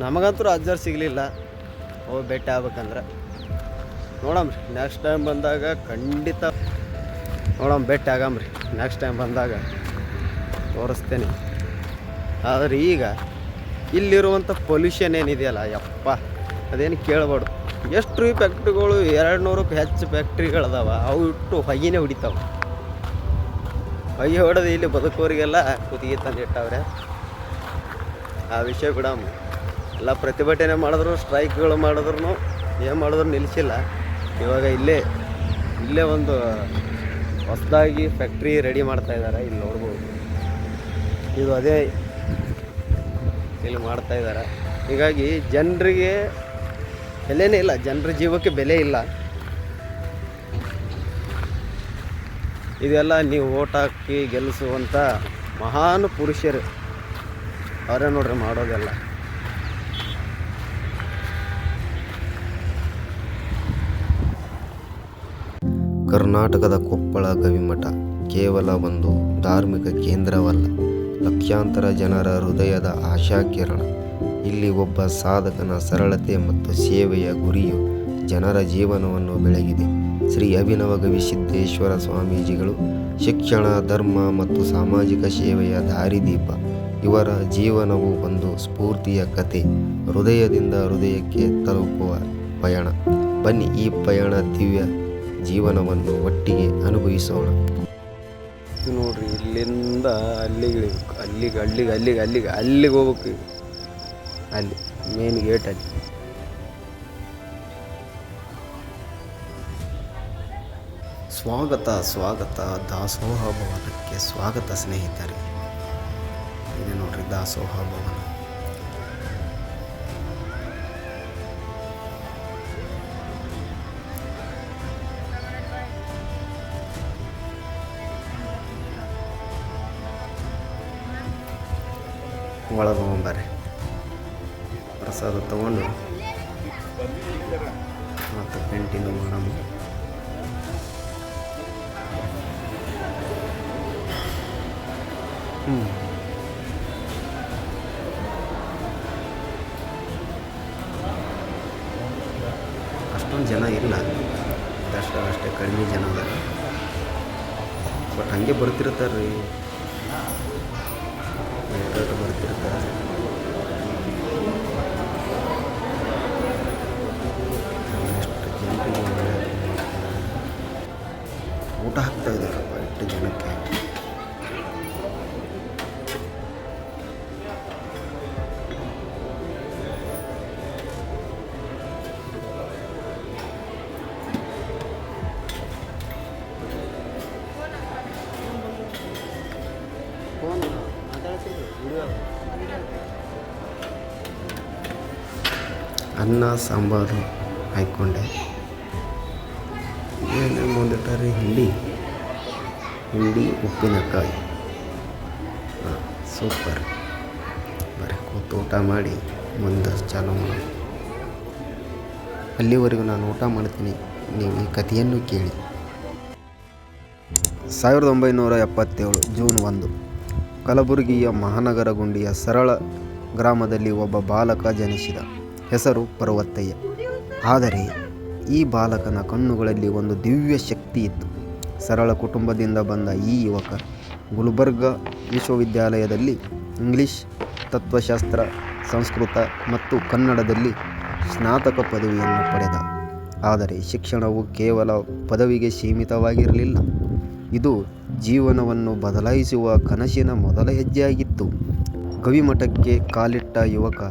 ನಮಗಂತೂ ಅಜ್ಜರ್ ಸಿಗಲಿಲ್ಲ. ಹೋಗಿ ಭೇಟಿ ಆಗ್ಬೇಕಂದ್ರೆ. ನೋಡಮ್ರಿ ನೆಕ್ಸ್ಟ್ ಟೈಮ್ ಬಂದಾಗ ಖಂಡಿತ ನೋಡಮ್, ಭೇಟಿ ಆಗಮ್ರಿ ನೆಕ್ಸ್ಟ್ ಟೈಮ್ ಬಂದಾಗ ತೋರಿಸ್ತೇನೆ. ಆದರೆ ಈಗ ಇಲ್ಲಿರುವಂಥ ಪೊಲ್ಯೂಷನ್ ಏನಿದೆಯಲ್ಲ, ಯಪ್ಪ, ಅದೇನು ಕೇಳ್ಬಾರ್ದು. ಎಷ್ಟು ಫ್ಯಾಕ್ಟ್ರಿಗಳು ಎರಡು ನೂರಕ್ಕೂ ಹೆಚ್ಚು ಫ್ಯಾಕ್ಟ್ರಿಗಳದಾವ ಅವು ಇಟ್ಟು ಹೊಯ್ಯನೇ ಹೊಡಿತಾವೆ. ಹೊಯ್ಯ ಹೊಡೆದು ಇಲ್ಲಿ ಬದುಕೋರಿಗೆಲ್ಲ ಕುತ್ತಿಗೆ ತಂದಿಟ್ಟವ್ರೆ. ಆ ವಿಷಯ ಬಿಡಮ್ಮ ಎಲ್ಲ ಪ್ರತಿಭಟನೆ ಮಾಡಿದ್ರು, ಸ್ಟ್ರೈಕ್ಗಳು ಮಾಡಿದ್ರು, ಏನು ಮಾಡಿದ್ರು ನಿಲ್ಲಿಸಿಲ್ಲ. ಇವಾಗ ಇಲ್ಲೇ ಇಲ್ಲೇ ಒಂದು ಹೊಸದಾಗಿ ಫ್ಯಾಕ್ಟ್ರಿ ರೆಡಿ ಮಾಡ್ತಾ ಇದ್ದಾರೆ ಇಲ್ಲಿ ನೋಡ್ಬೋದು. ಇದು ಅದೇ ಇಲ್ಲಿ ಮಾಡ್ತಾ ಇದ್ದಾರೆ ಹೀಗಾಗಿ ಜನರಿಗೆ ಬೆಲೆನೇ ಇಲ್ಲ, ಜನರ ಜೀವಕ್ಕೆ ಬೆಲೆ ಇಲ್ಲ. ಇದೆಲ್ಲ ನೀವು ಓಟ್ ಹಾಕಿ ಗೆಲ್ಲಿಸುವಂಥ ಮಹಾನ್ ಪುರುಷರು. ಅವರೇ ನೋಡ್ರಿ ಮಾಡೋದೆಲ್ಲ. ಕರ್ನಾಟಕದ ಕೊಪ್ಪಳ ಗವಿಮಠ ಕೇವಲ ಒಂದು ಧಾರ್ಮಿಕ ಕೇಂದ್ರವಲ್ಲ, ಲಕ್ಷಾಂತರ ಜನರ ಹೃದಯದ ಆಶಾಕಿರಣ. ಇಲ್ಲಿ ಒಬ್ಬ ಸಾಧಕನ ಸರಳತೆ ಮತ್ತು ಸೇವೆಯ ಗುರಿಯು ಜನರ ಜೀವನವನ್ನು ಬೆಳಗಿದೆ. ಶ್ರೀ ಅಭಿನವ ಗವಿ ಸಿದ್ದೇಶ್ವರ ಸ್ವಾಮೀಜಿಗಳು ಶಿಕ್ಷಣ, ಧರ್ಮ ಮತ್ತು ಸಾಮಾಜಿಕ ಸೇವೆಯ ದಾರಿದೀಪ. ಇವರ ಜೀವನವು ಒಂದು ಸ್ಫೂರ್ತಿಯ ಕತೆ ಹೃದಯದಿಂದ ಹೃದಯಕ್ಕೆ ತಲುಪುವ ಪಯಣ. ಬನ್ನಿ ಈ ಪಯಣ ದಿವ್ಯ ಜೀವನವನ್ನು ಒಟ್ಟಿಗೆ ಅನುಭವಿಸೋಣ. ನೋಡ್ರಿ ಇಲ್ಲಿಂದ ಅಲ್ಲಿಗೆ ಇಳಿಬೇಕು ಅಲ್ಲಿಗೆ ಅಲ್ಲಿಗೆ ಅಲ್ಲಿಗೆ ಅಲ್ಲಿಗೆ ಅಲ್ಲಿಗೆ ಹೋಗ್ಬೇಕು ಅಲ್ಲಿ ಮೇನ್ ಗೇಟ್ ಅಲ್ಲಿ. ಸ್ವಾಗತ ಸ್ವಾಗತ ದಾಸೋಹ ಭವನಕ್ಕೆ ಸ್ವಾಗತ ಸ್ನೇಹಿತರೆ. ಇದೆ ನೋಡ್ರಿ ದಾಸೋಹ ಭವನ. ಒಳಗೆ ಹೋಗ್ಬಾರೆ ಪ್ರಸಾದ ತಗೊಂಡು ಮತ್ತು ಕಂಟಿನ್ಯೂ ಮಾಡಮ್ಮ ಹ್ಞೂ ಅಷ್ಟೊಂದು ಜನ ಇಲ್ಲ. ಅಷ್ಟು ಅಷ್ಟೇ ಕಡಿಮೆ ಜನ ಅದಾರ. ಬಟ್ ಹಾಗೆ ಬರ್ತಿರ್ತಾರೆ ರೀ ಲೇಟ್ ಬರ್ತಿರ್ತಾರೆ ಎಷ್ಟು ಜನರಿಗೆ ಒಳ್ಳೆಯದು ಮಾಡ್ತಾರೆ. ಊಟ ಹಾಕ್ತಾ ಇದ್ದಾರಪ್ಪ ಎಷ್ಟು ಜನಕ್ಕೆ ಅನ್ನ, ಸಾಂಬಾರು ಹಾಕ್ಕೊಂಡೆ ಮುಂದಿಟ್ಟಾರೆ ಹಿಂಡಿ. ಹಿಂಡಿ, ಉಪ್ಪಿನಕಾಯಿ. ಹಾಂ, ಸೂಪರ್. ಬರೀ ಕೂತು ಊಟ ಮಾಡಿ ಮುಂದೆ ಚಾಲು ಮಾಡಿ ಅಲ್ಲಿವರೆಗೂ ನಾನು ಊಟ ಮಾಡ್ತೀನಿ. ನೀವು ಈ ಕಥೆಯನ್ನು ಕೇಳಿ. ಸಾವಿರದ ಒಂಬೈನೂರ ಎಪ್ಪತ್ತೇಳು ಜೂನ್ ಒಂದು. ಕಲಬುರಗಿಯ ಮಹಾನಗರ ಗುಂಡಿಯ ಸರಳ ಗ್ರಾಮದಲ್ಲಿ ಒಬ್ಬ ಬಾಲಕ ಜನಿಸಿದ ಹೆಸರು ಪರ್ವತಯ್ಯ ಆದರೆ ಈ ಬಾಲಕನ ಕಣ್ಣುಗಳಲ್ಲಿ ಒಂದು ದಿವ್ಯ ಶಕ್ತಿ ಇತ್ತು. ಸರಳ ಕುಟುಂಬದಿಂದ ಬಂದ ಈ ಯುವಕ ಗುಲ್ಬರ್ಗ ವಿಶ್ವವಿದ್ಯಾಲಯದಲ್ಲಿ ಇಂಗ್ಲಿಷ್, ತತ್ವಶಾಸ್ತ್ರ, ಸಂಸ್ಕೃತ ಮತ್ತು ಕನ್ನಡದಲ್ಲಿ ಸ್ನಾತಕ ಪದವಿಯನ್ನು ಪಡೆದ. ಆದರೆ ಶಿಕ್ಷಣವು ಕೇವಲ ಪದವಿಗೆ ಸೀಮಿತವಾಗಿರಲಿಲ್ಲ. ಇದು ಜೀವನವನ್ನು ಬದಲಾಯಿಸುವ ಕನಸಿನ ಮೊದಲ ಹೆಜ್ಜೆಯಾಗಿತ್ತು. ಗವಿಮಠಕ್ಕೆ ಕಾಲಿಟ್ಟ ಯುವಕ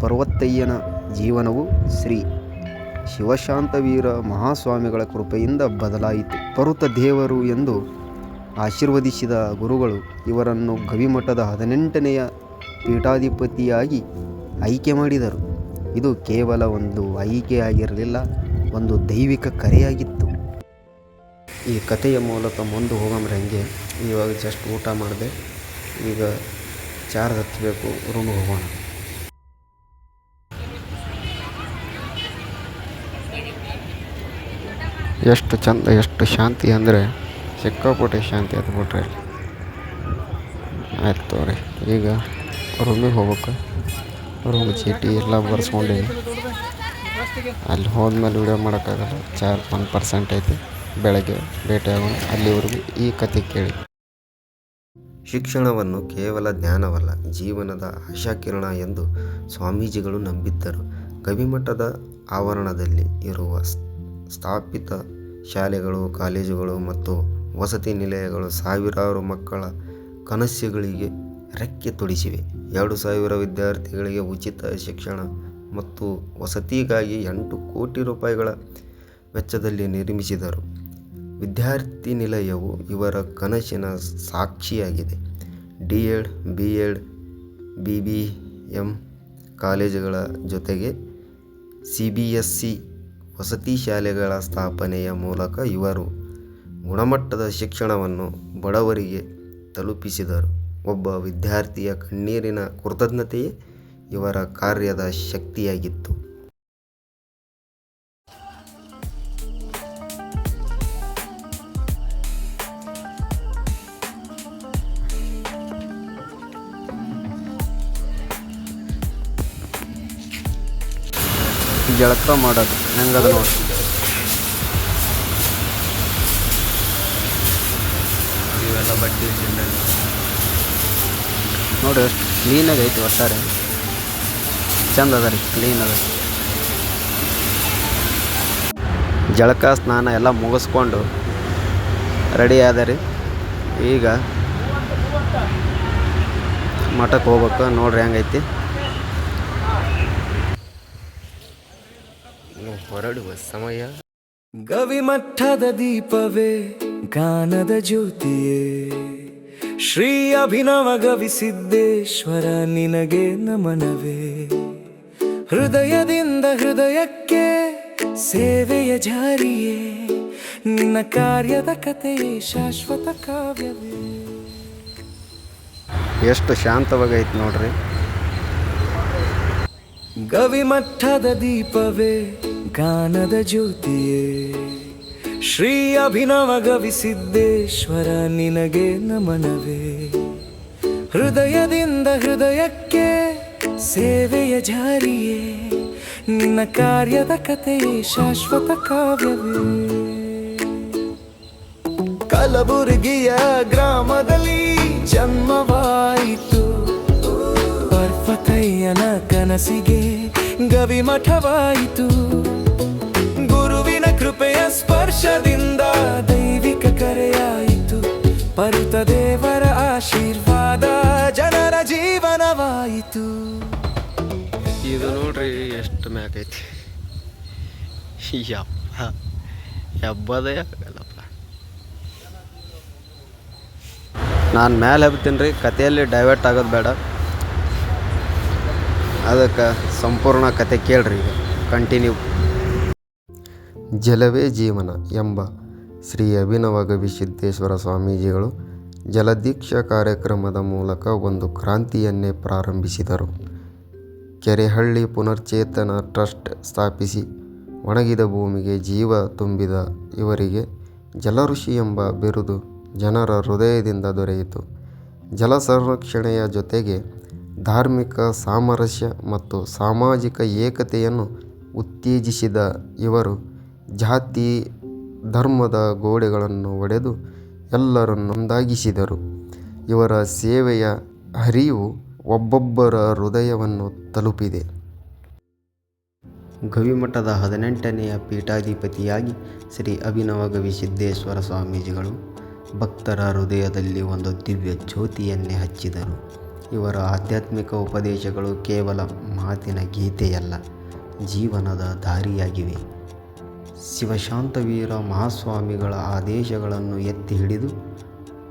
ಪರ್ವತಯ್ಯನ ಜೀವನವು ಶ್ರೀ ಶಿವಶಾಂತವೀರ ಮಹಾಸ್ವಾಮಿಗಳ ಕೃಪೆಯಿಂದ ಬದಲಾಯಿತು. ಪರುತ ದೇವರು ಎಂದು ಆಶೀರ್ವದಿಸಿದ ಗುರುಗಳು ಇವರನ್ನು ಗವಿಮಠದ ಹದಿನೆಂಟನೆಯ ಪೀಠಾಧಿಪತಿಯಾಗಿ ಆಯ್ಕೆ ಮಾಡಿದರು. ಇದು ಕೇವಲ ಒಂದು ಆಯ್ಕೆಯಾಗಿರಲಿಲ್ಲ, ಒಂದು ದೈವಿಕ ಕರೆಯಾಗಿತ್ತು. ಈ ಕಥೆಯ ಮೂಲಕ ಮುಂದೆ ಹೋಗಂಬ್ರೆ ಹಂಗೆ. ಇವಾಗ ಜಸ್ಟ್ ಊಟ ಮಾಡಿದೆ. ಈಗ ಚಾರ್ಜ್ ಹತ್ತಬೇಕು ರೂಮಿಗೆ ಹೋಗೋಣ. ಎಷ್ಟು ಚಂದ, ಎಷ್ಟು ಶಾಂತಿ ಅಂದರೆ ಸಿಕ್ಕಾಪಟ್ಟೆ ಶಾಂತಿ ಅದು ಬಿಟ್ರೆ ಇಲ್ಲಿ ಆಯ್ತು ತೋರಿ, ಈಗ ರೂಮಿಗೆ ಹೋಗ್ಬೇಕು. ರೂಮ್ ಚೀಟಿ ಎಲ್ಲ ಬರ್ಸ್ಕೊಂಡು. ಅಲ್ಲಿ ಹೋದ್ಮೇಲೆ ವೀಡಿಯೋ ಮಾಡೋಕ್ಕಾಗಲ್ಲ, ಚಾರ್ಜ್ ಒನ್ ಪರ್ಸೆಂಟ್ ಐತಿ. ಬೆಳಗ್ಗೆ ಭೇಟಿಯಾಗೋಣ. ಅಲ್ಲಿವರೆಗೂ ಈ ಕತೆ ಕೇಳಿ. ಶಿಕ್ಷಣವನ್ನು ಕೇವಲ ಜ್ಞಾನವಲ್ಲ, ಜೀವನದ ಆಶಾಕಿರಣ ಎಂದು ಸ್ವಾಮೀಜಿಗಳು ನಂಬಿದ್ದರು. ಕವಿಮಠದ ಆವರಣದಲ್ಲಿ ಇರುವ ಸ್ಥಾಪಿತ ಶಾಲೆಗಳು, ಕಾಲೇಜುಗಳು ಮತ್ತು ವಸತಿ ನಿಲಯಗಳು ಸಾವಿರಾರು ಮಕ್ಕಳ ಕನಸುಗಳಿಗೆ ರೆಕ್ಕೆ ತೊಡಿಸಿವೆ ಎರಡು ಸಾವಿರ ವಿದ್ಯಾರ್ಥಿಗಳಿಗೆ ಉಚಿತ ಶಿಕ್ಷಣ ಮತ್ತು ವಸತಿಗಾಗಿ ಎಂಟು ಕೋಟಿ ರೂಪಾಯಿಗಳ ವೆಚ್ಚದಲ್ಲಿ ನಿರ್ಮಿಸಿದರು. ವಿದ್ಯಾರ್ಥಿ ನಿಲಯವು ಇವರ ಕನಸಿನ ಸಾಕ್ಷಿಯಾಗಿದೆ. D Ed, B Ed, B B M ಕಾಲೇಜುಗಳ ಜೊತೆಗೆ ಸಿ ಬಿ ಎಸ್ ಸಿ ವಸತಿ ಶಾಲೆಗಳ ಸ್ಥಾಪನೆಯ ಮೂಲಕ ಇವರು ಗುಣಮಟ್ಟದ ಶಿಕ್ಷಣವನ್ನು ಬಡವರಿಗೆ ತಲುಪಿಸಿದರು. ಒಬ್ಬ ವಿದ್ಯಾರ್ಥಿಯ ಕಣ್ಣೀರಿನ ಕೃತಜ್ಞತೆಯೇ ಇವರ ಕಾರ್ಯದ ಶಕ್ತಿಯಾಗಿತ್ತು. ಜಳಕ ಮಾಡೋದು. ಹೆಂಗದ ನೋಡಿ. ಇವೆಲ್ಲ ಬಟ್ಟೆ ನೋಡಿ ಅಷ್ಟು ಕ್ಲೀನಾಗಿ ಐತಿ ಒಟ್ಟಾರೆ. ಚಂದ ಅದ ರೀ ಕ್ಲೀನ್ ಅದ. ಜಳಕ ಸ್ನಾನ ಎಲ್ಲ ಮುಗಿಸ್ಕೊಂಡು ರೆಡಿ ಆದ ರೀ. ಈಗ ಮಠಕ್ಕೆ ಹೋಗ್ಬೇಕು. ನೋಡ್ರಿ ಹೆಂಗೈತಿ. ಹೊರಡುವ ಸಮಯ. ಗವಿಮಠದ ದೀಪವೇ ಗಾನದ ಜ್ಯೋತಿಯೇ. ಶ್ರೀ ಅಭಿನವ ಗವಿಸಿದ್ದೇಶ್ವರ ನಿನಗೆ ನಮನವೇ. ಹೃದಯದಿಂದ ಹೃದಯಕ್ಕೆ ಸೇವೆಯ ಜಾರಿಯೇ. ನಿನ್ನ ಕಾರ್ಯದ ಕಥೆಯೇ ಶಾಶ್ವತ ಕಾವ್ಯವೇ. ಎಷ್ಟು ಶಾಂತವಾಗೈತೆ ನೋಡ್ರಿ. ಗವಿಮಠದ ದೀಪವೇ ಗಾನದ ಜ್ಯೋತಿಯೇ, ಶ್ರೀ ಅಭಿನವ ಗವಿಸಿದ್ದೇಶ್ವರ ನಿನಗೆ ನಮನವೇ. ಹೃದಯದಿಂದ ಹೃದಯಕ್ಕೆ ಸೇವೆಯ ಜಾರಿಯೇ, ನಿನ್ನ ಕಾರ್ಯದ ಕಥೆಯೇ ಶಾಶ್ವತ ಕಾವ್ಯವೇ. ಕಲಬುರಗಿಯ ಗ್ರಾಮದಲ್ಲಿ ಜನ್ಮವಾಯಿತು. ಪರ್ವತಯ್ಯನ ಕನಸಿಗೆ ಗವಿಮಠವಾಯಿತು. ಸ್ಪರ್ಶದಿಂದ ದೈವಿಕ ಕರೆಯಾಯಿತು. ಪರುತ ದೇವರ ಆಶೀರ್ವಾದ ಜನರ ಜೀವನವಾಯಿತು. ಇದು ನೋಡ್ರಿ ಎಷ್ಟು ಮ್ಯಾಕೈತಿ ಯಪ್ಪ ನಾನು ಮೇಲೆ ಹಬ್ತೀನಿ ರೀ ಕಥೆಯಲ್ಲಿ ಡೈವರ್ಟ್ ಆಗೋದು ಬೇಡ. ಅದಕ್ಕೆ ಸಂಪೂರ್ಣ ಕತೆ ಕೇಳ್ರಿ ಕಂಟಿನ್ಯೂ ಜಲವೇ ಜೀವನ ಎಂಬ ಶ್ರೀ ಅಭಿನವ ಗವಿಸಿದ್ದೇಶ್ವರ ಸ್ವಾಮೀಜಿಗಳು ಜಲದೀಕ್ಷಾ ಕಾರ್ಯಕ್ರಮದ ಮೂಲಕ ಒಂದು ಕ್ರಾಂತಿಯನ್ನೇ ಪ್ರಾರಂಭಿಸಿದರು. ಕೆರೆಹಳ್ಳಿ ಪುನರ್ಚೇತನ ಟ್ರಸ್ಟ್ ಸ್ಥಾಪಿಸಿ ಒಣಗಿದ ಭೂಮಿಗೆ ಜೀವ ತುಂಬಿದ ಇವರಿಗೆ ಜಲಋಷಿ ಎಂಬ ಬಿರುದು ಜನರ ಹೃದಯದಿಂದ ದೊರೆಯಿತು. ಜಲ ಸಂರಕ್ಷಣೆಯ ಜೊತೆಗೆ ಧಾರ್ಮಿಕ ಸಾಮರಸ್ಯ ಮತ್ತು ಸಾಮಾಜಿಕ ಏಕತೆಯನ್ನು ಉತ್ತೇಜಿಸಿದ ಇವರು ಜಾತಿ, ಧರ್ಮದ ಗೋಡೆಗಳನ್ನು ಒಡೆದು ಎಲ್ಲರನ್ನು ಒಂದಾಗಿಸಿದರು ಇವರ ಸೇವೆಯ ಹರಿವು ಒಬ್ಬೊಬ್ಬರ ಹೃದಯವನ್ನು ತಲುಪಿದೆ. ಗವಿಮಠದ ಹದಿನೆಂಟನೆಯ ಪೀಠಾಧಿಪತಿಯಾಗಿ ಶ್ರೀ ಅಭಿನವ ಗವಿಸಿದ್ದೇಶ್ವರ ಸ್ವಾಮೀಜಿಗಳು ಭಕ್ತರ ಹೃದಯದಲ್ಲಿ ಒಂದು ದಿವ್ಯ ಜ್ಯೋತಿಯನ್ನೇ ಹಚ್ಚಿದರು. ಇವರ ಆಧ್ಯಾತ್ಮಿಕ ಉಪದೇಶಗಳು ಕೇವಲ ಮಾತಿನ ಗೀತೆಯಲ್ಲ, ಜೀವನದ ದಾರಿಯಾಗಿವೆ. ಶಿವಶಾಂತವೀರ ಮಹಾಸ್ವಾಮಿಗಳ ಆದೇಶಗಳನ್ನು ಎತ್ತಿ ಹಿಡಿದು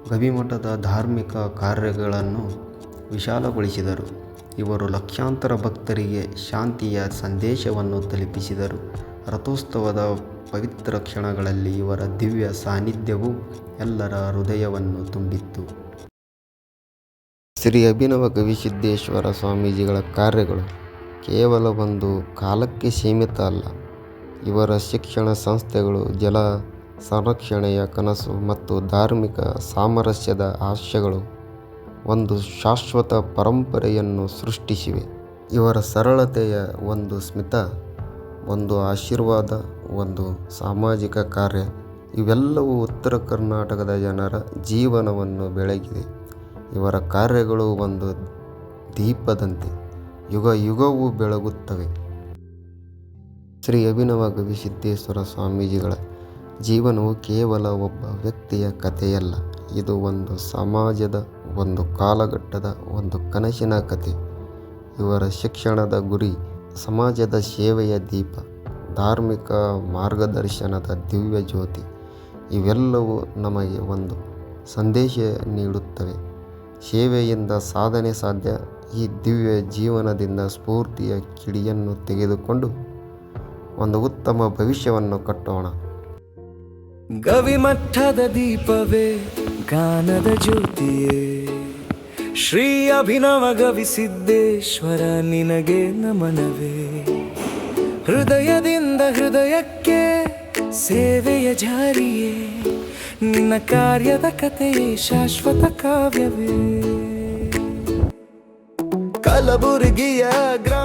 ಗವಿಮಠದ ಧಾರ್ಮಿಕ ಕಾರ್ಯಗಳನ್ನು ವಿಶಾಲಗೊಳಿಸಿದರು. ಇವರು ಲಕ್ಷಾಂತರ ಭಕ್ತರಿಗೆ ಶಾಂತಿಯ ಸಂದೇಶವನ್ನು ತಲುಪಿಸಿದರು. ರಥೋತ್ಸವದ ಪವಿತ್ರ ಕ್ಷಣಗಳಲ್ಲಿ ಇವರ ದಿವ್ಯ ಸಾನ್ನಿಧ್ಯವು ಎಲ್ಲರ ಹೃದಯವನ್ನು ತುಂಬಿತ್ತು. ಶ್ರೀ ಅಭಿನವ ಕವಿಸಿದ್ದೇಶ್ವರ ಸ್ವಾಮೀಜಿಗಳ ಕಾರ್ಯಗಳು ಕೇವಲ ಒಂದು ಕಾಲಕ್ಕೆ ಸೀಮಿತ ಅಲ್ಲ ಇವರ ಶಿಕ್ಷಣ ಸಂಸ್ಥೆಗಳು ಜಲ ಸಂರಕ್ಷಣೆಯ ಕನಸು ಮತ್ತು ಧಾರ್ಮಿಕ ಸಾಮರಸ್ಯದ ಆಶಯಗಳು ಒಂದು ಶಾಶ್ವತ ಪರಂಪರೆಯನ್ನು ಸೃಷ್ಟಿಸಿವೆ. ಇವರ ಸರಳತೆಯ ಒಂದು ಸ್ಮಿತ, ಒಂದು ಆಶೀರ್ವಾದ, ಒಂದು ಸಾಮಾಜಿಕ ಕಾರ್ಯ, ಇವೆಲ್ಲವೂ ಉತ್ತರ ಕರ್ನಾಟಕದ ಜನರ ಜೀವನವನ್ನು ಬೆಳಗಿದೆ ಇವರ ಕಾರ್ಯಗಳು ಒಂದು ದೀಪದಂತೆ, ಯುಗ ಯುಗವೂ ಬೆಳಗುತ್ತವೆ. ಶ್ರೀ ಅಭಿನವ ಗವಿಸಿದ್ದೇಶ್ವರ ಸ್ವಾಮೀಜಿಗಳ ಜೀವನವು ಕೇವಲ ಒಬ್ಬ ವ್ಯಕ್ತಿಯ ಕಥೆಯಲ್ಲ. ಇದು ಒಂದು ಸಮಾಜದ ಒಂದು ಕಾಲಘಟ್ಟದ ಒಂದು ಕನಸಿನ ಕಥೆ. ಇವರ ಶಿಕ್ಷಣದ ಗುರಿ ಸಮಾಜದ ಸೇವೆಯ ದೀಪ, ಧಾರ್ಮಿಕ ಮಾರ್ಗದರ್ಶನದ ದಿವ್ಯ ಜ್ಯೋತಿ, ಇವೆಲ್ಲವೂ ನಮಗೆ ಒಂದು ಸಂದೇಶ ನೀಡುತ್ತವೆ. ಸೇವೆಯಿಂದ ಸಾಧನೆ ಸಾಧ್ಯ. ಈ ದಿವ್ಯ ಜೀವನದಿಂದ ಸ್ಫೂರ್ತಿಯ ಕಿಡಿಯನ್ನು ತೆಗೆದುಕೊಂಡು ಒಂದು ಉತ್ತಮ ಭವಿಷ್ಯವನ್ನು ಕಟ್ಟೋಣ. ಗವಿಮಠದ ದೀಪವೇ, ಗಾನದ ಜ್ಯೋತಿಯೇ, ಶ್ರೀ ಅಭಿನವ ಗವಿಸಿದ್ದೇಶ್ವರ ನಿನಗೆ ನಮನವೇ. ಹೃದಯದಿಂದ ಹೃದಯಕ್ಕೆ ಸೇವೆಯ ಜಾರಿಯೇ, ನಿನ್ನ ಕಾರ್ಯದ ಕಥೆಯೇ ಶಾಶ್ವತ ಕಾವ್ಯವೇ. ಕಲಬುರಗಿಯ ಗ್ರಾಮ